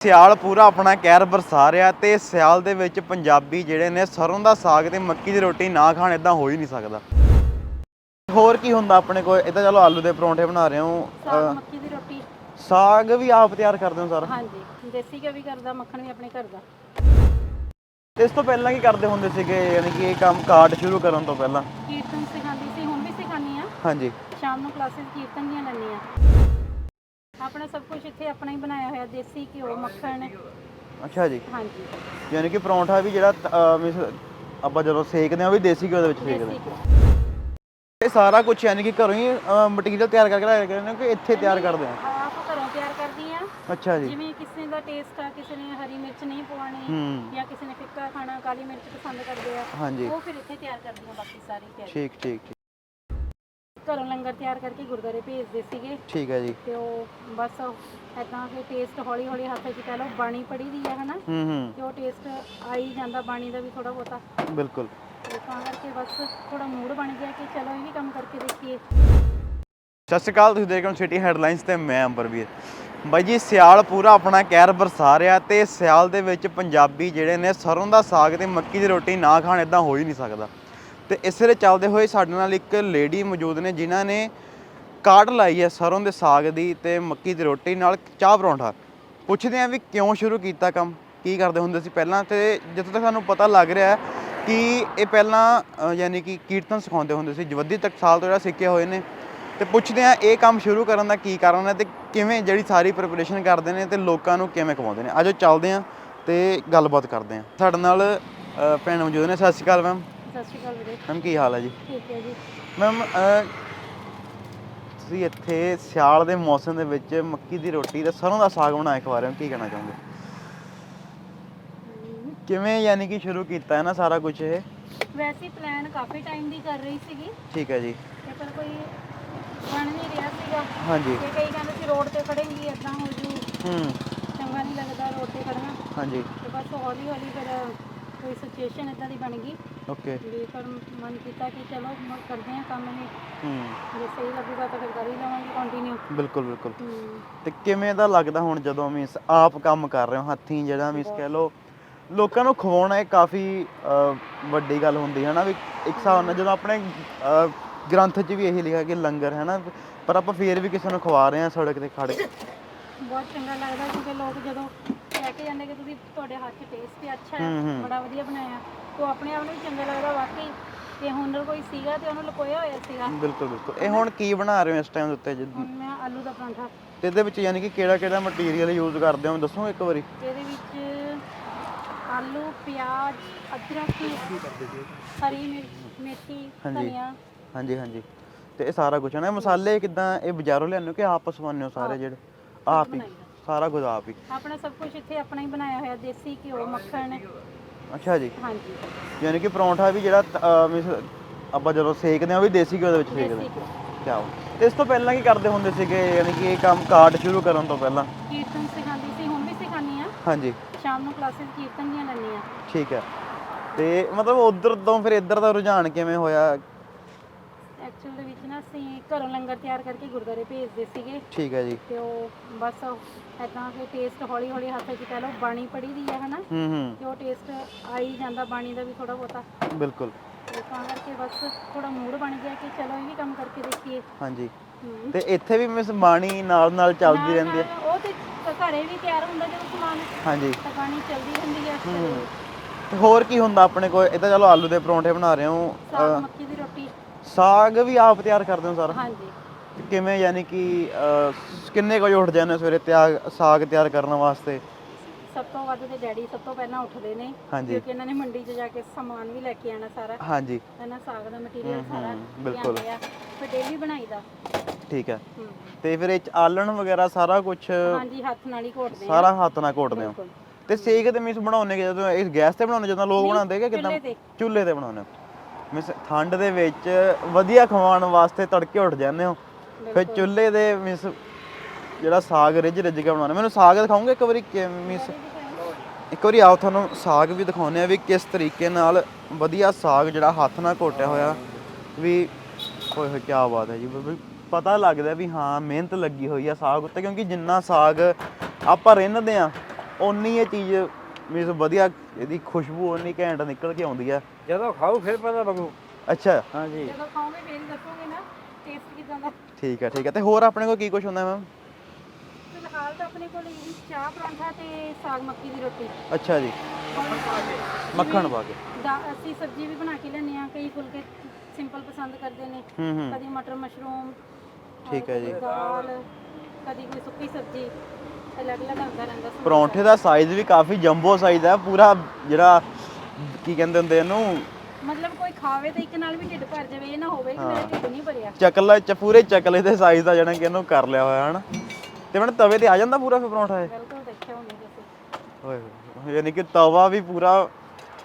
ਸਿਆਲ ਪੂਰਾ ਆਪਣਾ ਕਹਿਰ ਬਰਸਾ ਰਿਹਾ ਤੇ ਸਿਆਲ ਦੇ ਵਿੱਚ ਪੰਜਾਬੀ ਜਿਹੜੇ ਨੇ ਸਰੋਂ ਦਾ ਸਾਗ ਤੇ ਮੱਕੀ ਦੀ ਰੋਟੀ ਨਾ ਖਾਣ ਇਦਾਂ ਹੋ ਹੀ ਨਹੀਂ ਸਕਦਾ। ਹੋਰ ਕੀ ਹੁੰਦਾ ਆਪਣੇ ਕੋਲ? ਇਹ ਤਾਂ ਚਲੋ ਆਲੂ ਦੇ ਪਰੌਂਠੇ ਬਣਾ ਰਹੇ ਹੋ। ਸਾਗ ਅਹ, ਮੱਕੀ ਦੀ ਰੋਟੀ। ਸਾਗ ਵੀ ਆਪ ਤਿਆਰ ਕਰਦੇ ਹੋ ਸਾਰਾ? ਹਾਂਜੀ ਦੇਸੀ ਘਿਓ ਵੀ ਕਰਦਾ ਮੱਖਣ ਵੀ ਆਪਣੇ ਘਰ ਦਾ। ਤੇ ਇਸ ਤੋਂ ਪਹਿਲਾਂ ਕੀ ਕਰਦੇ ਹੁੰਦੇ ਸੀਗੇ? ਯਾਨੀ ਕਿ ਇਹ ਕੰਮ ਕਾਰਡ ਸ਼ੁਰੂ ਕਰਨ ਤੋਂ ਪਹਿਲਾਂ। ਕੀਰਤਨ ਸਿਖਾਉਂਦੀ ਸੀ ਹੁਣ ਵੀ ਸਿਖਾਉਂਦੀ ਆ ਹਾਂਜੀ। ਸ਼ਾਮ ਨੂੰ ਕਲਾਸਿਸ ਕੀਰਤਨ ਦੀਆਂ ਲੈਂਦੀ ਆ ਆਪਣਾ ਸਭ ਕੁਝ ਇੱਥੇ ਆਪਣਾ ਹੀ ਬਣਾਇਆ ਹੋਇਆ ਦੇਸੀ ਘਿਓ ਮੱਖਣ। ਅੱਛਾ ਜੀ। ਹਾਂਜੀ। ਯਾਨੀ ਕਿ ਪਰੌਂਠਾ ਵੀ ਜਿਹੜਾ ਅਹ, ਮਿਸ- ਆਪਾਂ ਜਦੋਂ ਸੇਕਦੇ ਆ ਉਹ ਵੀ ਦੇਸੀ ਘਿਓ ਦੇ ਵਿੱਚ ਸੇਕਦੇ ਦੇਸੀ ਆ। ਘਿਓ। ਇਹ ਸਾਰਾ ਕੁਝ ਯਾਨੀ ਕਿ ਘਰੋਂ ਹੀ ਮਟੀਰੀਅਲ ਤਿਆਰ ਕਰਕੇ ਲਾਇਆ ਕਰਦੇ ਨੇ ਕਿ ਇੱਥੇ ਤਿਆਰ ਕਰਦੇ ਆ ਆਪ ਘਰੋਂ ਤਿਆਰ ਕਰਦੀ ਆ ਅੱਛਾ ਜੀ। ਜਿਵੇਂ ਕਿਸੇ ਦਾ ਟੇਸਟ ਆ ਕਿਸੇ ਨੇ ਹਰੀ ਮਿਰਚ ਨਹੀਂ ਪਵਾਉਣੀ ਹੂੰ। ਜਾਂ ਕਿਸੇ ਨੇ ਫਿੱਕਾ ਖਾਣਾ ਕਾਲੀ ਮਿਰਚ ਪਸੰਦ ਕਰਦੇ ਆ ਹਾਂਜੀ। ਉਹ ਫਿਰ ਇੱਥੇ ਤਿਆਰ ਕਰਦੀਆਂ ਬਾਕੀ ਸਾਰੀ ਤਿਆਰ। ਠੀਕ ਠੀਕ ਠੀਕ। ਘਰੋਂ ਲੰਗਰ ਤਿਆਰ ਕਰਕੇ ਗੁਰਦਾਰੇ ਭੇਜਦੇ ਸੀਗੇ। ਠੀਕ ਹੈ ਜੀ। ਤੇ ਉਹ ਬਸ ਐਦਾਂ ਕਿ ਟੇਸਟ ਹੌਲੀ ਹੌਲੀ ਹੱਥ 'ਚ ਕਹਿ ਲਓ ਬਾਣੀ ਪੜੀ ਦੀ ਆ ਹਨਾ? ਹੂੰ ਹੂੰ। ਤੇ ਉਹ ਟੇਸਟ ਆਈ ਜਾਂਦਾ ਬਾਣੀ ਦਾ ਵੀ ਥੋੜਾ ਬਹੁਤਾ। ਬਿਲਕੁਲ। ਤੇ ਤਾਂ ਕਰਕੇ ਬਸ ਥੋੜਾ ਮੂਡ ਬਣ ਗਿਆ ਕਿ ਚਲੋ ਇਹ ਵੀ ਕੰਮ ਕਰਕੇ ਦੇਖੀਏ। ਸਤਿ ਸ਼੍ਰੀ ਅਕਾਲ ਤੁਸੀਂ ਦੇਖ ਰਹੇ ਹੋ ਸਿਟੀ ਹੈਡਲਾਈਨਸ ਤੇ ਮੈਂ ਅੰਬਰਵੀਰ। ਬਾਈ ਜੀ ਸਿਆਲ ਪੂਰਾ ਆਪਣਾ ਕਹਿਰ ਬਰਸਾ ਰਿਹਾ ਤੇ ਸਿਆਲ ਦੇ ਵਿੱਚ ਪੰਜਾਬੀ ਜਿਹੜੇ ਨੇ ਸਰੋਂ ਦਾ ਸਾਗ ਤੇ ਮੱਕੀ ਦੀ ਰੋਟੀ ਨਾ ਖਾਣ ਇਦਾਂ ਹੋ ਹੀ ਨਹੀਂ ਸਕਦਾ। ਤੇ ਇਸੇ ਦੇ ਚੱਲਦੇ ਹੋਏ ਸਾਡੇ ਨਾਲ ਇੱਕ ਲੇਡੀ ਮੌਜੂਦ ਨੇ ਜਿਨ੍ਹਾਂ ਨੇ ਕਾਢ ਲਾਈ ਹੈ ਸਰੋਂ ਦੇ ਸਾਗ ਦੀ ਤੇ ਮੱਕੀ ਦੀ ਰੋਟੀ ਨਾਲ ਚਾਹ ਪਰੌਂਠਾ। ਪੁੱਛਦੇ ਆਂ ਵੀ ਕਿਉਂ ਸ਼ੁਰੂ ਕੀਤਾ ਕੰਮ? ਕੀ ਕਰਦੇ ਹੁੰਦੇ ਸੀ ਪਹਿਲਾਂ? ਤੇ ਜਿੱਥੋਂ ਤੱਕ ਸਾਨੂੰ ਪਤਾ ਲੱਗ ਰਿਹਾ ਹੈ ਕਿ ਇਹ ਪਹਿਲਾਂ ਯਾਨੀ ਕਿ ਕੀਰਤਨ ਸਿਖਾਉਂਦੇ ਹੁੰਦੇ ਸੀ। ਜਵੱਦੀ ਤੱਕ ਸਾਲ ਤੋਂ ਜਿਹੜਾ ਸਿੱਖੇ ਹੋਏ ਨੇ। ਤੇ ਪੁੱਛਦੇ ਆ ਇਹ ਕੰਮ ਸ਼ੁਰੂ ਕਰਨ ਦਾ ਕੀ ਕਾਰਨ ਹੈ ਤੇ ਕਿਵੇਂ ਜਿਹੜੀ ਸਾਰੀ ਪ੍ਰੈਪਰੇਸ਼ਨ ਕਰਦੇ ਨੇ ਤੇ ਲੋਕਾਂ ਨੂੰ ਕਿਵੇਂ ਕਮਾਉਂਦੇ ਨੇ? ਆਜੋ ਚੱਲਦੇ ਆ ਤੇ ਗੱਲਬਾਤ ਕਰਦੇ ਆ ਸਾਡੇ ਨਾਲ ਭੈਣ ਮੌਜੂਦ ਨੇ। ਸਤਿ ਸ਼੍ਰੀ ਅਕਾਲ, ਮੈਮ। ਸਤਿ ਸ਼੍ਰੀ ਅਕਾਲ ਵੀਰੇ। ਮੈਮ ਕੀ ਹਾਲ ਹੈ ਜੀ? ਠੀਕ ਹੈ ਜੀ। ਮੈਮ ਤੁਸੀਂ ਇੱਥੇ ਸਿਆਲ ਦੇ ਮੌਸਮ ਦੇ ਵਿੱਚ ਮੱਕੀ ਦੀ ਰੋਟੀ ਤੇ ਸਰੋਂ ਦਾ ਸਾਗ ਬਣਾਏ ਖਵਾ ਰਹੇ ਹੋ ਕੀ ਕਹਿਣਾ ਚਾਹੁੰਦੇ ਹਮ, ਕਿਵੇਂ ਯਾਨੀ ਕਿ ਸ਼ੁਰੂ ਕੀਤਾ ਹੈ ਨਾ ਸਾਰਾ ਕੁਝ ਇਹ? ਵੈਸੇ ਪਲਾਨ ਕਾਫੀ ਟਾਈਮ ਦੀ ਕਰ ਰਹੀ ਸੀਗੀ। ਠੀਕ ਹੈ ਜੀ। ਤੇ ਪਰ ਕੋਈ ਬਣ ਨਹੀਂ ਰਿਹਾ ਸੀਗਾ। ਹਾਂਜੀ। ਤੇ ਕਈ ਕਹਿੰਦੇ ਸੀ ਰੋਡ ਤੇ ਖੜੇਂਗੀ ਇਦਾਂ ਹੋ ਜੂ। ਹੂੰ ਚੰਗਾ ਨਹੀਂ ਲੱਗਦਾ ਰੋਡ ਤੇ ਖੜਨਾ। ਹਾਂਜੀ। ਤੇ ਬਸ ਹੌਲੀ ਹੌਲੀ ਫਿਰ ਕੋਈ ਸਿਚੁਏਸ਼ਨ ਇਦਾਂ ਦੀ ਬਣ ਗਈ। ਓਕੇ ਵੀ ਫਿਰ ਮਨ ਕੀਤਾ ਕਿ ਚਲੋ ਮ- ਕਰਦੇ ਹਾਂ ਕੰਮ ਇਹ ਹੂੰ। ਜੇ ਸਹੀ ਲੱਗੂਗਾ ਤਾਂ ਫਿਰ ਕਰ ਹੀ ਲਵਾਂਗੇ ਕੰਟੀਨਿਊ ਬਿਲਕੁਲ ਬਿਲਕੁਲ। ਤੇ ਕਿਵੇਂ ਦਾ ਲੱਗਦਾ ਹੁਣ ਜਦੋਂ ਮੀਨਸ ਆਪ ਕੰਮ ਕਰ ਰਹੇ ਹੋ ਹੱਥੀਂ ਜਿਹੜਾ ਮੀਨਸ ਕਹਿ ਲਓ ਲੋਕਾਂ ਨੂੰ ਖਵਾਉਣਾ ਇਹ ਕਾਫੀ ਅਹ, ਵੱਡੀ ਗੱਲ ਹੁੰਦੀ ਹੈ ਨਾ ਵੀ ਇੱਕ ਹਿਸਾਬ ਨਾਲ ਜਦੋਂ ਆਪਣੇ ਅਹ, ਗ੍ਰੰਥ 'ਚ ਵੀ ਇਹੀ ਲਿਖਿਆ ਕਿ ਲੰਗਰ ਹੈ ਨਾ ਪਰ ਆਪਾਂ ਫੇਰ ਵੀ ਕਿਸੇ ਨੂੰ ਖਵਾ ਰਹੇ ਹਾਂ ਸੜਕ ਤੇ ਖੜ ਕੇ। ਬਹੁਤ ਚੰਗਾ ਲੱਗਦਾ ਕਿਉਂਕਿ ਲੋਕ ਜਦੋਂ ਕਹਿ ਕੇ ਜਾਂਦੇ ਕਿ ਤੁਸੀਂ ਤੁਹਾਡੇ ਹੱਥ 'ਚ ਟੇਸਟ ਵੀ ਅੱਛਾ ਹੂੰ, ਹੂੰ। ਹੈ। ਬੜਾ ਵਧੀਆ ਬਣਾਇਆ। ਤੇ ਆਪਣੇ ਆਪ ਨੂੰ ਵੀ ਚੰਗਾ ਲੱਗਦਾ ਵਾਕਈ। ਤੇ ਹੁਨਰ ਕੋਈ ਸੀਗਾ ਤੇ ਉਹਨੂੰ ਲੁਕੋਇਆ ਹੋਇਆ ਸੀਗਾ। ਬਿਲਕੁਲ ਬਿਲਕੁਲ। ਇਹ ਹੁਣ ਕੀ ਬਣਾ ਰਹੇ ਹੋ ਇਸ ਟਾਈਮ ਦੇ ਉੱਤੇ ਜਿੱਦ- ਹੁਣ ਮੈਂ ਆਲੂ ਦਾ ਪਰਾਂਠਾ। ਤੇ ਇਹਦੇ ਵਿੱਚ ਯਾਨੀ ਕਿ ਕਿਹੜਾ ਕਿਹੜਾ ਮਟੀਰੀਅਲ ਯੂਜ਼ ਕਰਦੇ ਹੋ? ਦੱਸੋ ਇੱਕ ਵਾਰੀ। ਇਹਦੇ ਵਿੱਚ ਆਲੂ ਪਿਆਜ਼ ਅਦਰਕ ਹਰੀ ਮਿਰਚ ਮੇਥੀ ਹਾਂਜੀ। ਧਨੀਆ। ਹਾਂਜੀ ਹਾਂਜੀ। ਤੇ ਇਹ ਸਾਰਾ ਕੁਝ ਹੈ ਨਾ? ਮਸਾਲੇ ਕਿਦਾਂ? ਇਹ ਬਾਜ਼ਾਰੋਂ ਲਿਆਉਂਦੇ ਹੋ ਕਿ ਆਪ ਸਵਾਉਂਦੇ ਹੋ ਸਾਰੇ ਜਿਹੜੇ? ਆਪ ਹੀ। ਸਾਰਾ ਕੁਝ ਆਪ ਹੀ। ਆਪਣਾ ਸਭ ਕੁਝ ਇੱਥੇ ਆਪਣਾ ਹੀ ਬਣਾਇਆ ਹੋਇਆ ਦੇਸੀ ਘਿਓ ਮੱਖਣ। ਅੱਛਾ ਜੀ। ਹਾਂਜੀ। ਯਾਨੀ ਕਿ ਪਰੌਂਠਾ ਵੀ ਜਿਹੜਾ ਅਹ, ਮਿਸ- ਆਪਾਂ ਜਦੋਂ ਸੇਕਦੇ ਆ ਉਹ ਵੀ ਦੇਸੀ ਘਿਓ ਦੇ ਵਿੱਚ ਸੇਕਦੇ ਦੇਸੀ ਘਿਓ। ਕਿਆ ਤੇ ਇਸ ਤੋਂ ਪਹਿਲਾਂ ਕੀ ਕਰਦੇ ਹੁੰਦੇ ਸੀਗੇ? ਯਾਨੀ ਕਿ ਇਹ ਕੰਮ ਕਾਰਡ ਸ਼ੁਰੂ ਕਰਨ ਤੋਂ ਪਹਿਲਾਂ। ਕੀਰਤਨ ਸਿਖਾਉਂਦੀ ਸੀ ਹੁਣ ਵੀ ਸਿਖਾਉਂਦੀ ਆ ਹਾਂਜੀ। ਸ਼ਾਮ ਨੂੰ ਕਲਾਸਿਸ ਕੀਰਤਨ ਦੀਆਂ ਲੈਂਦੀ ਆ ਠੀਕ ਹੈ। ਤੇ ਮਤਲਬ ਉਧਰ ਤੋਂ ਫਿਰ ਇੱਧਰ ਦਾ ਰੁਝਾਨ ਕਿਵੇਂ ਹੋਇਆ? ਐਕਚੁਅਲ ਦੇ ਵਿੱਚ ਨਾ ਅਸੀਂ ਘਰੋਂ ਲੰਗਰ ਤਿਆਰ ਕਰਕੇ ਗੁਰਦਾਰੇ ਭੇਜਦੇ ਸੀਗੇ। ਠੀਕ ਹੈ ਜੀ। ਤੇ ਉਹ ਬਸ ਐਦਾਂ ਕਿ ਟੇਸਟ ਹੌਲੀ ਹੌਲੀ ਹੱਥ 'ਚ ਕਹਿ ਲਓ ਬਾਣੀ ਪੜੀ ਦੀ ਆ ਹਨਾ? ਹੂੰ ਹੂੰ। ਤੇ ਉਹ ਟੇਸਟ ਆਈ ਜਾਂਦਾ ਬਾਣੀ ਦਾ ਵੀ ਥੋੜਾ ਬਹੁਤਾ। ਬਿਲਕੁਲ। ਤੇ ਤਾਂ ਕਰਕੇ ਬਸ ਥੋੜਾ ਮੂਡ ਬਣ ਗਿਆ ਕਿ ਚਲੋ ਇਹ ਵੀ ਕੰਮ ਕਰਕੇ ਦੇਖੀਏ। ਹਾਂਜੀ। ਤੇ ਇੱਥੇ ਵੀ ਮਿਸ ਬਾਣੀ ਨਾਲ ਨਾਲ ਚੱਲਦੀ ਨਾਲ- ਰਹਿੰਦੀ ਹੈ। ਨਾਲ ਉਹ ਤੇ ਘਰੇ ਵੀ ਤਿਆਰ ਹੁੰਦਾ ਜਦੋਂ ਸਮਾਨ ਹਾਂਜੀ। ਤਾਂ ਬਾਣੀ ਚੱਲਦੀ ਰਹਿੰਦੀ ਹੈ ਹੂੰ। ਤੇ ਹੋਰ ਕੀ ਹੁੰਦਾ ਆਪਣੇ ਕੋਲ? ਇਹ ਤਾਂ ਚਲੋ ਆਲੂ ਦੇ ਪਰੌਂਠੇ ਬਣਾ ਰਹੇ ਹੋ ਸਾਗ ਅਹ, ਮੱਕੀ ਦੀ ਰੋਟੀ। ਸਾਗ ਵੀ ਆਪ ਤਿਆਰ ਕਰਦੇ ਹੋ ਸਾਰਾ? ਹਾਂਜੀ। ਕਿਵੇਂ ਯਾਨੀ ਕਿ ਅਹ, ਕਿੰਨੇ ਕੁ ਵਜੇ ਉੱਠ ਜਾਂਦੇ ਹੋ ਸਵੇਰੇ ਤਿਆਰ ਸਾਗ ਤਿਆਰ ਕਰਨ ਵਾਸਤੇ? ਸਭ ਤੋਂ ਵੱਧ ਤੇ ਡੈਡੀ ਸਭ ਤੋਂ ਪਹਿਲਾਂ ਉੱਠਦੇ ਨੇ ਹਾਂਜੀ। ਕਿਉਂਕਿ ਇਹਨਾਂ ਨੇ ਮੰਡੀ 'ਚ ਜਾ ਕੇ ਸਮਾਨ ਵੀ ਲੈ ਕੇ ਆਣਾ ਸਾਰਾ। ਹਾਂਜੀ। ਇਹਨਾਂ ਸਾਗ ਦਾ ਮਟੀਰੀਅਲ ਸਾਰਾ ਬਿਲਕੁਲ। ਲਿਆਂਦੇ ਆ ਫਿਰ ਡੇਲੀ ਬਣਾਈਦਾ ਠੀਕ ਹੈ। ਤੇ ਫਿਰ ਇਹ ਚ ਆਲਣ ਵਗੈਰਾ ਸਾਰਾ ਕੁਝ ਹਾਂਜੀ ਹੱਥ ਨਾਲ ਹੀ ਘੋਟਦੇ ਆ। ਸਾਰਾ ਹੱਥ ਨਾਲ ਘੋਟਦੇ ਹੋ? ਬਿਲਕੁਲ। ਤੇ ਸੇਕ ਤੇ ਮਿਸ ਬਣਾਉਣੇ ਕਿ ਜਦੋਂ ਇਹ ਗੈਸ ਤੇ ਬਣਾਉਣੇ ਜਦੋਂ ਲੋਕ ਨਹੀਂ, ਬਣਾਉਂਦੇ ਕਿ ਕਿਦਾਂ? ਚੁੱਲ੍ਹੇ ਤੇ। ਚੁੱਲ੍ਹੇ ਤੇ ਬਣਾਉਣੇ ਮਿਸ ਠੰਡ ਦੇ ਵਿੱਚ ਵਧੀਆ ਖਵਾਉਣ ਵਾਸਤੇ ਤੜਕੇ ਉੱਠ ਜਾਂਦੇ ਹੋ। ਫਿਰ। ਚੁੱਲ੍ਹੇ ਦੇ ਮਿਸ ਜਿਹੜਾ ਸਾਗ ਰਿੱਝ ਰਿੱਝ ਕੇ ਬਣਾਉਣਾ ਮੈਨੂੰ ਸਾਗ ਦਿਖਾਉਂਗੇ ਇੱਕ ਵਾਰੀ ਕਿ ਮਿਸ? ਇੱਕ ਵਾਰੀ ਆਓ ਤੁਹਾਨੂੰ ਸਾਗ ਵੀ ਦਿਖਾਉਂਦੇ ਆ ਵੀ ਕਿਸ ਤਰੀਕੇ ਨਾਲ ਵਧੀਆ ਸਾਗ ਜਿਹੜਾ ਹੱਥ ਨਾਲ ਘੋਟਿਆ ਹੋਇਆ ਵੀ ਹੋਏ ਹੋਏ ਕੀ ਬਾਤ ਹੈ ਜੀ। ਪਤਾ ਲੱਗਦਾ ਵੀ ਹਾਂ ਮਿਹਨਤ ਲੱਗੀ ਹੋਈ ਆ ਸਾਗ ਉੱਤੇ ਕਿਉਂਕਿ ਜਿੰਨਾ ਸਾਗ ਆਪਾਂ ਰਿੰਨਦੇ ਆ ਓਨੀ ਇਹ ਚੀਜ਼ ਮੀਨਸ ਵਧੀਆ ਇਹਦੀ ਖੁਸ਼ਬੂ ਓਨੀ ਘੈਂਟ ਨਿਕਲ ਕੇ ਆਉਂਦੀ ਆ। ਜਦੋਂ ਖਾਓ ਫਿਰ ਪਤਾ ਲੱਗੂ। ਅੱਛਾ। ਹਾਂਜੀ। ਜਦੋਂ ਖਾਓਗੇ ਫੇਰ ਹੀ ਦੱਸੋਗੇ ਨਾ ਟੇਸਟ ਕਿਦਾਂ ਦਾ। ਠੀਕ ਹੈ ਠੀਕ ਹੈ ਤੇ ਹੋਰ ਆਪਣੇ ਕੋਲ ਕੀ ਕੁਝ ਹੁੰਦਾ ਮੈਮ ਫਿਲਹਾਲ ਤਾਂ ਆਪਣੇ ਕੋਲ ਇਹੀ ਚਾਹ ਪਰਾਂਠਾ ਤੇ ਸਾਗ ਮੱਕੀ ਦੀ ਰੋਟੀ। ਅੱਛਾ ਜੀ। ਮੱਖਣ ਪਾ ਕੇ। ਦਾ ਅਸੀਂ ਸਬਜ਼ੀ ਵੀ ਬਣਾ ਕੇ ਲੈਂਦੇ ਆ ਕਈ ਫੁਲਕੇ ਸਿੰਪਲ ਪਸੰਦ ਕਰਦੇ ਨੇ। ਹੂੰ ਹੂੰ। ਕਦੀ ਮਟਰ ਮਸ਼ਰੂਮ ਠੀਕ ਹੈ ਜੀ। ਕਦੀ ਦਾਲ ਕਦੀ ਕੋਈ ਸੁੱਕੀ ਸਬਜ਼ੀ। ਆਉਂਦਾ ਰਹਿੰਦਾ ਪਰੌਂਠੇ ਦਾ ਸਾਈਜ਼ ਵੀ ਕਾਫੀ ਜੰਬੋ ਸਾਈਜ਼ ਹੈ ਪੂਰਾ ਜਿਹੜਾ ਕੀ ਕਹਿੰਦੇ ਹੁੰਦੇ ਇਹਨੂੰ? ਮਤਲਬ ਕੋਈ ਖਾਵੇ ਤਾਂ ਇੱਕ ਨਾਲ ਵੀ ਢਿੱਡ ਭਰ ਜਾਵੇ ਇਹ ਨਾ ਹੋਵੇ ਕਿ ਮੇਰਾ ਢਿੱਡ ਨਹੀਂ ਭਰਿਆ। ਚਕਲਾ ਚ ਪੂਰੇ ਚਕਲੇ ਦੇ ਸਾਈਜ਼ ਦਾ ਜਿਹੜਾ ਕਿ ਇਹਨੂੰ ਕਰ ਲਿਆ ਹੋਇਆ ਹਨ? ਤੇ ਮੈਨੂੰ ਤਵੇ ਤੇ ਆ ਜਾਂਦਾ ਪੂਰਾ ਫਿਰ ਪਰੌਂਠਾ ਇਹ? ਬਿਲਕੁਲ ਦੇਖਿਆ ਹੋਣੀ ਤੁਸੀਂ ਓਏ ਹੋਏ ਯਾਨੀ ਕਿ ਤਵਾ ਵੀ ਪੂਰਾ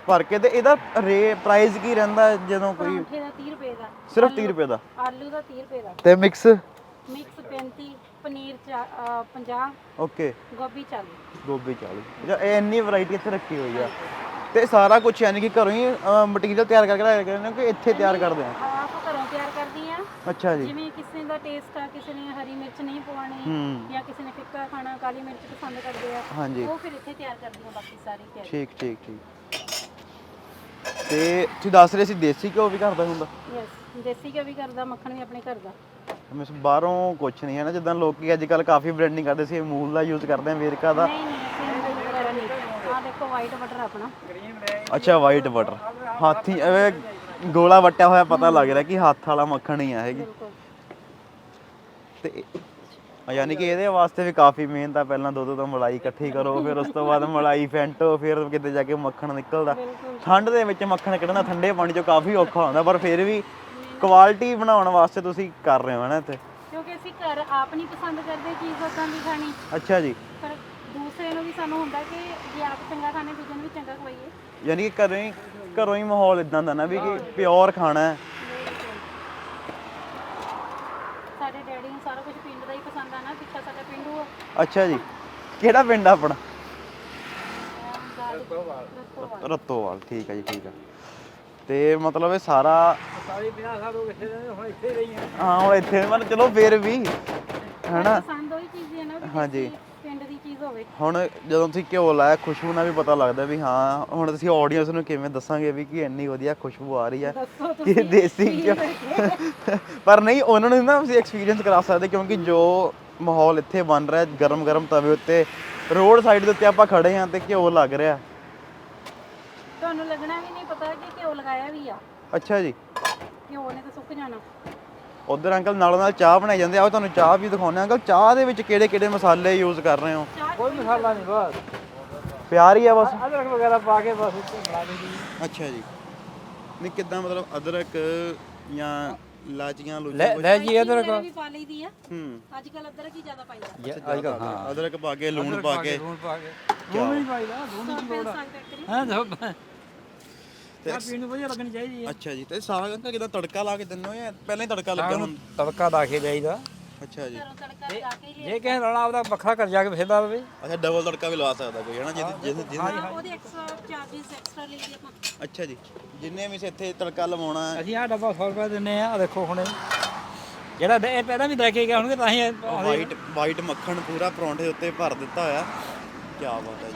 ਭਰ ਕੇ ਤੇ ਇਹਦਾ ਰੇ ਪ੍ਰਾਈਸ ਕੀ ਰਹਿੰਦਾ ਜਦੋਂ ਕੋਈ ਪਰਾਂਠੇ ਦਾ 30 ਰੁਪਏ ਦਾ ਸਿਰਫ 30 ਰੁਪਏ ਦਾ? ਆਲੂ ਦਾ 30 ਰੁਪਏ ਦਾ। ਤੇ ਮਿਕਸ ਮਿਕਸ 35 ਪਨੀਰ ਚਾ- ਅਹ 50 ਓਕੇ। ਗੋਭੀ 40 ਗੋਭੀ 40 ਅੱਛਾ ਇਹ ਇੰਨੀ ਵੈਰਾਈਟੀ ਇੱਥੇ ਰੱਖੀ ਹੋਈ ਆ। ਤੇ ਸਾਰਾ ਕੁਝ ਯਾਨੀ ਕਿ ਘਰੋਂ ਹੀ ਮਟੀਰੀਅਲ ਤਿਆਰ ਕਰਕੇ ਲਾਇਆ ਕਰਦੇ ਨੇ ਕਿ ਇੱਥੇ ਤਿਆਰ ਕਰਦੇ ਆ? ਆਪ ਘਰੋਂ ਤਿਆਰ ਕਰਦੀ ਆ। ਅੱਛਾ ਜੀ। ਜਿਵੇਂ ਕਿਸੇ ਦਾ ਟੇਸਟ ਆ ਕਿਸੇ ਨੇ ਹਰੀ ਮਿਰਚ ਨਹੀਂ ਪਵਾਉਣੀ ਜਾਂ ਕਿਸੇ ਨੇ ਫਿੱਕਾ ਖਾਣਾ ਕਾਲੀ ਮਿਰਚ ਪਸੰਦ ਕਰਦੇ ਆ ਹਾਂਜੀ। ਉਹ ਫਿਰ ਇੱਥੇ ਤਿਆਰ ਕਰਦੀਆਂ ਬਾਕੀ ਸਾਰੀ ਤਿਆਰ। ਠੀਕ ਠੀਕ ਠੀਕ। ਤੇ ਤੁਸੀਂ ਦੱਸ ਰਹੇ ਸੀ ਦੇਸੀ ਘਿਓ ਵੀ ਕਰਦਾ ਹੁੰਦਾ? ਯੈਸ ਦੇਸੀ ਘਿਓ ਵੀ ਕਰਦਾ ਮੱਖਣ ਵੀ ਆਪਣੇ ਘਰ ਦਾ। ਮੈਂ ਬਾਹਰੋਂ ਕੁਛ ਨਹੀਂ ਹੈ ਨਾ ਜਿੱਦਾਂ ਲੋਕੀ ਅੱਜ ਕੱਲ ਕਾਫੀ ਬ੍ਰਾਂਡਿੰਗ ਕਰਦੇ ਸੀ ਅਮੂਲ ਦਾ ਯੂਜ਼ ਕਰਦੇ ਆ ਵੇਰਕਾ ਦਾ। ਨਹੀਂ ਨਹੀਂ ਅਸੀਂ ਅਮੂਲ ਵਗੈਰਾ ਨਹੀਂ ਆ ਦੇਖੋ ਵਾਈਟ ਬਟਰ ਆਪਣਾ। ਅੱਛਾ ਵਾਈਟ ਬਟਰ ਹਾਥੀ ਐਵੇਂ ਗੋਲਾ ਵੱਟਿਆ ਹੋਇਆ ਪਤਾ ਲੱਗ ਰਿਹਾ ਕਿ ਹੱਥ ਵਾਲਾ ਮੱਖਣ ਹੀ ਆ ਹੈਗੀ ਬਿਲਕੁਲ। ਤੇ ਆ ਯਾਨੀ ਕਿ ਇਹਦੇ ਵਾਸਤੇ ਵੀ ਕਾਫੀ ਮਿਹਨਤ ਆ ਪਹਿਲਾਂ ਦੁੱਧ ਤੋਂ ਮਲਾਈ ਇਕੱਠੀ ਕਰੋ ਫਿਰ ਉਸ ਤੋਂ ਬਾਅਦ ਮਲਾਈ ਫੈਂਟੋ ਫਿਰ ਕਿਤੇ ਜਾ ਕੇ ਮੱਖਣ ਨਿਕਲਦਾ। ਬਿਲਕੁਲ। ਠੰਡ ਦੇ ਵਿੱਚ ਮੱਖਣ ਕੱਢਣਾ ਠੰਡੇ ਪਾਣੀ ਚੋਂ ਕਾਫੀ ਔਖਾ ਹੁੰਦਾ ਪਰ ਫਿਰ ਵੀ ਕੁਆਲਿਟੀ ਬਣਾਉਣ ਵਾਸਤੇ ਤੁਸੀਂ ਕਰ ਰਹੇ ਹੋ ਨਾ ਇੱਥੇ? ਕਿਉਂਕਿ ਅਸੀਂ ਘਰ ਆਪ ਨਹੀਂ ਪਸੰਦ ਕਰਦੇ ਚੀਜ਼ ਉਦਾਂ ਦੀ ਖਾਣੀ। ਅੱਛਾ ਜੀ। ਪਰ ਦੂਸਰੇ ਨੂੰ ਵੀ ਸਾਨੂੰ ਹੁੰਦਾ ਕਿ ਜੇ ਆਪ ਚੰਗਾ ਖਾਣੇ ਦੂਜੇ ਨੂੰ ਵੀ ਚੰਗਾ ਖਵਾਈਏ। ਯਾਨੀ ਕਿ ਘਰੋਂ ਹੀ ਘਰੋਂ ਹੀ ਮਾਹੌਲ ਇਦਾਂ ਦਾ ਨਾ ਵੀ ਕਿ ਪਿਓਰ ਖਾਣਾ ਹੈ। ਸਾਡੇ ਡੈਡੀ ਨੂੰ ਸਾਰਾ ਕੁਝ ਪਿੰਡ ਦਾ ਹੀ ਪਸੰਦ ਆ ਨਾ ਪਿੱਛਾ ਸਾਡਾ ਪਿੰਡੂ ਆ। ਅੱਛਾ ਜੀ। ਕਿਹੜਾ ਪਿੰਡ ਆ ਆਪਣਾ? ਰਤੋਵਾਲ। ਠੀਕ ਹੈ ਜੀ ਠੀਕ ਹੈ ਤੇ ਮਤਲਬ ਇਹ ਸਾਰਾ 40 50 ਸਾਲ ਹੋ ਗਏ ਇੱਥੇ ਰਹਿੰਦੇ, ਹੁਣ ਇੱਥੇ ਹੀ ਰਹੀ ਹਾਂ। ਹਾਂ ਹੁਣ ਇੱਥੇ ਮਤਲਬ ਚਲੋ ਫਿਰ ਵੀ ਹਨਾ? ਪਸੰਦ ਉਹੀ ਚੀਜ਼ ਹੈ ਨਾ ਵੀ ਹਾਂਜੀ। ਦੇਸੀ ਪਿੰਡ ਦੀ ਚੀਜ਼ ਹੋਵੇ। ਹੁਣ ਜਦੋਂ ਤੁਸੀਂ ਘਿਓ ਲਾਇਆ ਖੁਸ਼ਬੂ ਨਾਲ ਵੀ ਪਤਾ ਲੱਗਦਾ ਵੀ ਹਾਂ ਹੁਣ ਤੁਸੀਂ ਆਡੀਅנס ਨੂੰ ਕਿਵੇਂ ਦੱਸਾਂਗੇ ਵੀ ਕਿ ਇੰਨੀ ਵਧੀਆ ਖੁਸ਼ਬੂ ਆ ਰਹੀ ਹੈ ਦੱਸੋ ਕਿ ਦੇਸੀ ਘਿਓ। ਪਰ ਨਹੀਂ ਉਹਨਾਂ ਨੂੰ ਨਾ ਤੁਸੀਂ ਐਕਸਪੀਰੀਅੰਸ ਕਰਾ ਸਕਦੇ ਕਿਉਂਕਿ ਜੋ ਮਾਹੌਲ ਇੱਥੇ ਬਣ ਰਿਹਾ ਗਰਮ ਗਰਮ ਤਵੇ ਉੱਤੇ ਰੋਡ ਸਾਈਡ ਦੇ ਉੱਤੇ ਆਪਾਂ ਖੜੇ ਹਾਂ ਤੇ ਘਿਓ ਲੱਗ ਰਿਹਾ। ਤੁਹਾਨੂੰ ਲੱਗਣਾ ਵੀ ਨਹੀਂ ਪਤਾ ਕਿ ਘਿਓ ਲਗਾਇਆ ਵੀ ਆ। ਅੱਛਾ ਜੀ। ਘਿਓ ਨੇ ਤਾਂ ਸੁੱਕ ਜਾਣਾ। ਉਧਰ ਅੰਕਲ ਨਾਲੋਂ ਨਾਲ ਚਾਹ ਬਣਾਈ ਜਾਂਦੇ ਆ। ਤੁਹਾਨੂੰ ਚਾਹ ਵੀ ਦਿਖਾਉਂਦੇ ਆ ਅੰਕਲ ਚਾਹ ਦੇ ਵਿੱਚ ਕਿਹੜੇ ਕਿਹੜੇ ਮਸਾਲੇ ਯੂਜ਼ ਕਰ ਰਹੇ ਹੋ? ਚਾਹ ਕੋਈ ਮਸਾਲਾ ਨਹੀਂ ਬਸ। ਪਿਆਰ ਹੀ ਆ ਬਸ। ਅਦਰਕ ਵਗੈਰਾ ਪਾ ਕੇ ਬਸ ਉੱਤੇ ਬਣਾ ਲਈ। ਅੱਛਾ ਜੀ। ਨਹੀਂ ਕਿੱਦਾਂ ਮਤਲਬ ਅਦਰਕ ਜਾਂ ਲਾਚੀਆਂ ਲੈ ਲੂਚੀਆਂ ਲੈ ਜੀ ਅਦਰਕ। ਵੀ ਪਾ ਲਈਦੀ ਆ। ਹੂੰ। ਅੱਜ ਕੱਲ ਅਦਰਕ ਹੀ ਜ਼ਿਆਦਾ ਪਾਈਦਾ ਅੱਜ ਕੱਲ੍ਹ ਹਾਂ। ਅਦਰਕ ਪਾ ਕੇ ਲੂਣ ਪਾ ਕੇ ਲੂਣ ਪਾ ਕੇ। ਲੂਣ ਨਹੀਂ ਪਾਈਦਾ ਲੂਣ ਦਾ ਸਾਗ ਫੈਕਟਰੀ ਹਾਂ ਜੋ ਚਾਹ ਪੀਣ ਨੂੰ ਵਧੀਆ ਲੱਗਣੀ ਚਾਹੀਦੀ ਹੈ। ਅੱਛਾ ਜੀ ਤੇ ਸਾਗ ਅੰਕਲ ਕਿਦਾਂ ਤੜਕਾ ਲਾ ਕੇ ਦਿੰਦੇ ਹੋ ਜਾਂ ਪਹਿਲਾਂ ਹੀ ਤੜਕਾ ਲੱਗਾ ਹੁੰਦਾ? ਤੜਕਾ ਲਾ ਕੇ ਜਾਈਦਾ। ਅੱਛਾ ਜੀ। ਘਰੋਂ ਤੜਕਾ ਲਗਾ ਕੇ ਹੀ ਜੇ ਕਿਸੇ ਲਾਣਾ ਆਪਦਾ ਵੱਖਰਾ ਕਰ ਜਾ ਕੇ ਫੇਰ ਲਾ ਦੇਵੇ ਅੱਛਾ ਡਬਲ ਤੜਕਾ ਵੀ ਲਵਾ ਸਕਦਾ ਕੋਈ ਹਨਾ? ਜਿਹਦੇ ਜਿਹਦੇ ਜਿਹਦੇ- ਹਾਂ ਉਹਦੇ ਐਕਸਟਰਾ ਚਾਰजेस ਐਕਸਟਰਾ ਲਈਦੇ ਆਪਾਂ ਅੱਛਾ ਜੀ ਜਿੰਨੇ ਵੀ ਇੱਥੇ ਤੜਕਾ ਲਵਾਉਣਾ ਹੈ। ਅਸੀਂ ਆਹ ਡੱਬਾ 100 ਰੁਪਏ ਦਿੰਨੇ ਆ ਆਹ ਦੇਖੋ ਹੁਣੇ। ਜਿਹੜਾ ਦੇ- ਇਹ ਪਹਿਲਾਂ ਵੀ ਲੈ ਕੇ ਗਿਆ ਹੋਣਗੇ ਤਾਂ ਅਸੀਂ ਵਾਈਟ ਵਾਈਟ ਮੱਖਣ ਪੂਰਾ ਪਰੌਂਠੇ ਉੱਤੇ ਭਰ ਦਿੱਤਾ ਹੋਇਆ। ਕੀ ਬਾਤ ਹੈ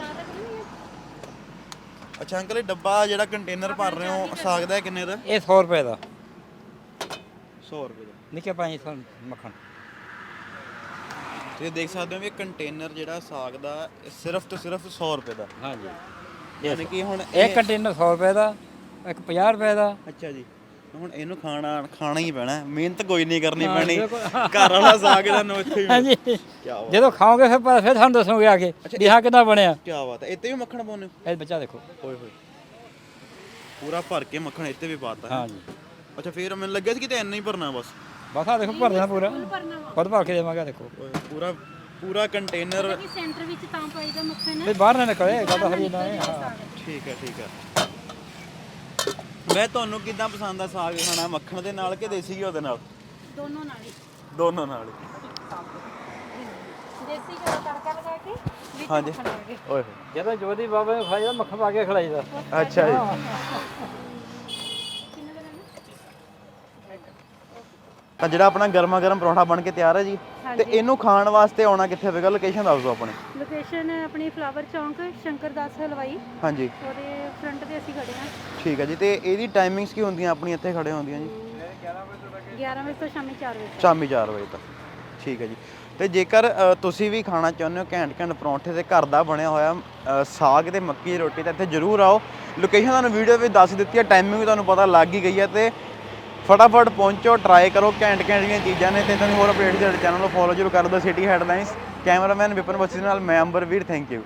ਅੱਛਾ ਅੰਕਲ ਇਹ ਡੱਬਾ ਜਿਹੜਾ ਕੰਟੇਨਰ ਭਰ ਰਹੇ ਹੋ ਸਾਗ ਦਾ ਕਿੰਨੇ ਦਾ? ਇਹ 100 ਰੁਪਏ ਦਾ। 100 ਰੁਪਏ ਦਾ। ਨਿੱਕੇ ਪਾਈ ਤੁਹਾਨੂੰ ਮੱਖਣ। ਤੁਸੀਂ ਦੇਖ ਸਕਦੇ ਹੋ ਵੀ ਇਹ ਕੰਟੇਨਰ ਜਿਹੜਾ ਸਾਗ ਦਾ ਇਹ ਸਿਰਫ ਤੇ ਸਿਰਫ 100 ਰੁਪਏ ਦਾ। ਹਾਂਜੀ। ਯਾਨੀ ਕਿ ਹੁਣ ਇੱਕ ਕੰਟੇਨਰ 100 ਰੁਪਏ ਦਾ ਇੱਕ 50 ਰੁਪਏ ਦਾ। ਅੱਛਾ ਜੀ। ਹੁਣ ਇਹਨੂੰ ਖਾਣਾ ਖਾਣਾ ਹੀ ਪੈਣਾ। ਮਿਹਨਤ ਕੋਈ ਨਹੀਂ ਕਰਨੀ ਪੈਣੀ। ਘਰ ਵਾਲਾ ਸਾਗ ਤੁਹਾਨੂੰ ਇੱਥੇ ਹੀ ਹਾਂਜੀ। ਕੀ ਜਦੋਂ ਖਾਓਗੇ ਫਿਰ ਪਤਾ- ਫਿਰ ਤੁਹਾਨੂੰ ਦੱਸੋਗੇ ਆ ਕੇ ਵੀ ਹਾਂ ਕਿੱਦਾਂ ਬਣਿਆ। ਕੀ ਬਾਤ ਹੈ। ਇੱਥੇ ਵੀ ਮੱਖਣ ਪਾਉਂਦੇ ਹੋ? ਇਹ ਬੱਚਾ ਦੇਖੋ। ਓਏ ਹੋਏ। ਪੂਰਾ ਭਰ ਕੇ ਮੱਖਣ ਇੱਥੇ ਵੀ ਪਾਤਾ ਹੈ। ਹਾਂਜੀ। ਅੱਛਾ ਫਿਰ ਮੈਨੂੰ ਲੱਗਿਆ ਸੀ ਕਿਤੇ ਇੰਨਾ ਹੀ ਭਰਨਾ ਬਸ। ਬਸ ਆ ਦੇਖੋ ਭਰ ਦੇਣਾ ਪੂਰਾ। ਖੁਦ ਭਰ ਕੇ ਦੇਵਾਂਗਾ ਦੇਖੋ। ਓਏ ਪੂਰਾ ਪੂਰਾ ਕੰਟੇਨਰ ਕਿ ਸੈਂਟਰ ਵਿੱਚ ਤਾਂ ਪਾਈਦਾ ਮੱਖਣ ਬਾਹਰ ਨਾ ਨਿਕਲੇ ਗੱਲ ਤਾਂ ਹਰੀ ਨਾ ਹਾਂ। ਠੀਕ ਹੈ ਠੀਕ ਹੈ। ਮੈਂ ਤੁਹਾਨੂੰ ਕਿਦਾਂ ਪਸੰਦ ਆ ਸਾਗ ਖਾਣਾ ਮੱਖਣ ਦੇ ਨਾਲ ਕਿ ਦੇਸੀ ਘਿਓ ਦੇ ਨਾਲ? ਦੋਨੋਂ ਨਾਲ ਹੀ। ਦੋਨੋਂ ਨਾਲ ਹੀ। ਦੇਸੀ ਘਿਓ ਦਾ ਤੜਕਾ ਲਗਾ ਕੇ ਵਿੱਚ ਹਾਂਜੀ। ਮੱਖਣ ਪਾ ਕੇ। ਓਏ। ਜਦੋਂ ਜੋਦੀ ਬਾਬਾ ਨੇ ਖਾਈਦਾ ਮੱਖਣ ਪਾ ਕੇ ਖਲਾਈਦਾ ਅੱਛਾ ਜੀ। ਕਿੰਨੇ ਦਾ ਲੈਣਾ? ਤਾਂ ਜਿਹੜਾ ਆਪਣਾ ਗਰਮਾ ਗਰਮ ਪਰੌਂਠਾ ਬਣ ਕੇ ਤਿਆਰ ਹੈ ਜੀ। ਤੇ ਇਹਨੂੰ ਖਾਣ ਵਾਸਤੇ ਆਉਣਾ ਕਿੱਥੇ ਹੋਵੇਗਾ ਲੋਕੇਸ਼ਨ ਦੱਸ ਦਿਓ ਆਪਣੇ। ਲੋਕੇਸ਼ਨ ਆਪਣੀ ਫਲਾਵਰ ਚੌਂਕ ਸ਼ੰਕਰਦਾਸ ਹਲਵਾਈ। ਹਾਂਜੀ। ਉਹਦੇ ਫਰੰਟ ਤੇ ਅਸੀਂ ਖੜੇ ਹਾਂ। ਠੀਕ ਹੈ ਜੀ ਤੇ ਇਹਦੀ ਟਾਈਮਿੰਗਸ ਕੀ ਹੁੰਦੀਆਂ? ਆਪਣੀ ਇੱਥੇ ਖੜੇ ਹੁੰਦੀਆਂ ਜੀ? 11 ਵਜੇ ਤੋਂ ਸ਼ਾਮੀ 4 ਵਜੇ ਤੱਕ। ਸ਼ਾਮੀ 4 ਵਜੇ ਤੱਕ। ਠੀਕ ਹੈ ਜੀ। ਤੇ ਜੇਕਰ ਤੁਸੀਂ ਵੀ ਖਾਣਾ ਚਾਹੁੰਦੇ ਹੋ ਘੈਂਟ ਘੈਂਟ ਪਰੌਂਠੇ ਤੇ ਘਰ ਦਾ ਬਣਿਆ ਹੋਇਆ ਸਾਗ ਤੇ ਮੱਕੀ ਦੀ ਰੋਟੀ ਤਾਂ ਇੱਥੇ ਜ਼ਰੂਰ ਆਓ। ਲੋਕੇਸ਼ਨ ਤੁਹਾਨੂੰ ਵੀਡੀਓ ਵਿੱਚ ਦੱਸ ਦਿੱਤੀ ਹੈ ਟਾਈਮਿੰਗ ਵੀ ਤੁਹਾਨੂੰ ਪਤਾ ਲੱਗ ਹੀ ਗਈ ਹੈ ਤੇ ਫਟਾਫਟ ਪਹੁੰਚੋ ਟਰਾਈ ਕਰੋ, ਘੈਂਟ ਘੈਂਟ ਦੀਆਂ ਚੀਜ਼ਾਂ ਨੇ ਤੇ ਤੁਹਾਨੂੰ ਹੋਰ ਅਪਡੇਟ ਸਾਡੇ ਚੈਨਲ ਨੂੰ ਫੋਲੋ ਜ਼ਰੂਰ ਕਰ ਦਿਓ city headlines cameraman Vipan Bassi ਨਾਲ, ਮੈਂ ਅੰਬਰਵੀਰ ਥੈਂਕ ਯੂ